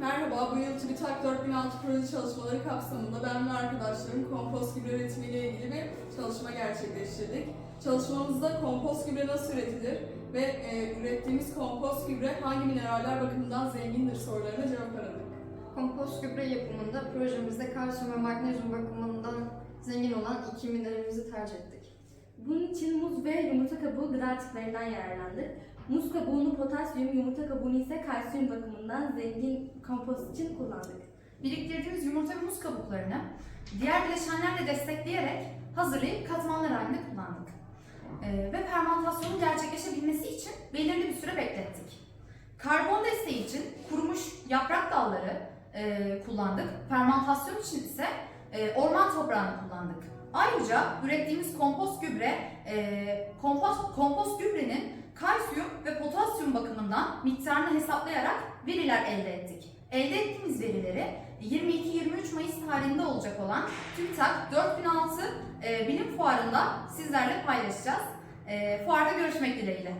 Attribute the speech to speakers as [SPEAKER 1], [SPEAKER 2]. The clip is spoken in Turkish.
[SPEAKER 1] Merhaba, bu yıl TÜBİTAK 4006 proje çalışmaları kapsamında ben ve arkadaşlarım kompost gübre üretimi ile ilgili bir çalışma gerçekleştirdik. Çalışmamızda kompost gübre nasıl üretilir ve e, ürettiğimiz kompost gübre hangi mineraller bakımından zengindir sorularına cevap aradık.
[SPEAKER 2] Kompost gübre yapımında projemizde kalsiyum ve magnezyum bakımından zengin olan iki mineralimizi tercih ettik.
[SPEAKER 3] Ve yumurta kabuğu gıda tiplerinden yararlandık. Muz kabuğunu potasyum, yumurta kabuğunu ise kalsiyum bakımından zengin kompost için kullandık.
[SPEAKER 4] Biriktirdiğimiz yumurta ve muz kabuklarını diğer bileşenlerle destekleyerek hazırlayıp katmanlar halinde kullandık. Ee, ve fermentasyonun gerçekleşebilmesi için belirli bir süre beklettik. Karbon desteği için kurumuş yaprak dalları e, kullandık. Fermentasyon için ise e, orman toprağını kullandık. Ayrıca ürettiğimiz kompost gübre, e, kompost, kompost gübrenin kalsiyum ve potasyum bakımından miktarını hesaplayarak veriler elde ettik. Elde ettiğimiz verileri 22-23 Mayıs tarihinde olacak olan TÜBİTAK 4006 e, bilim fuarında sizlerle paylaşacağız. E, fuarda görüşmek dileğiyle.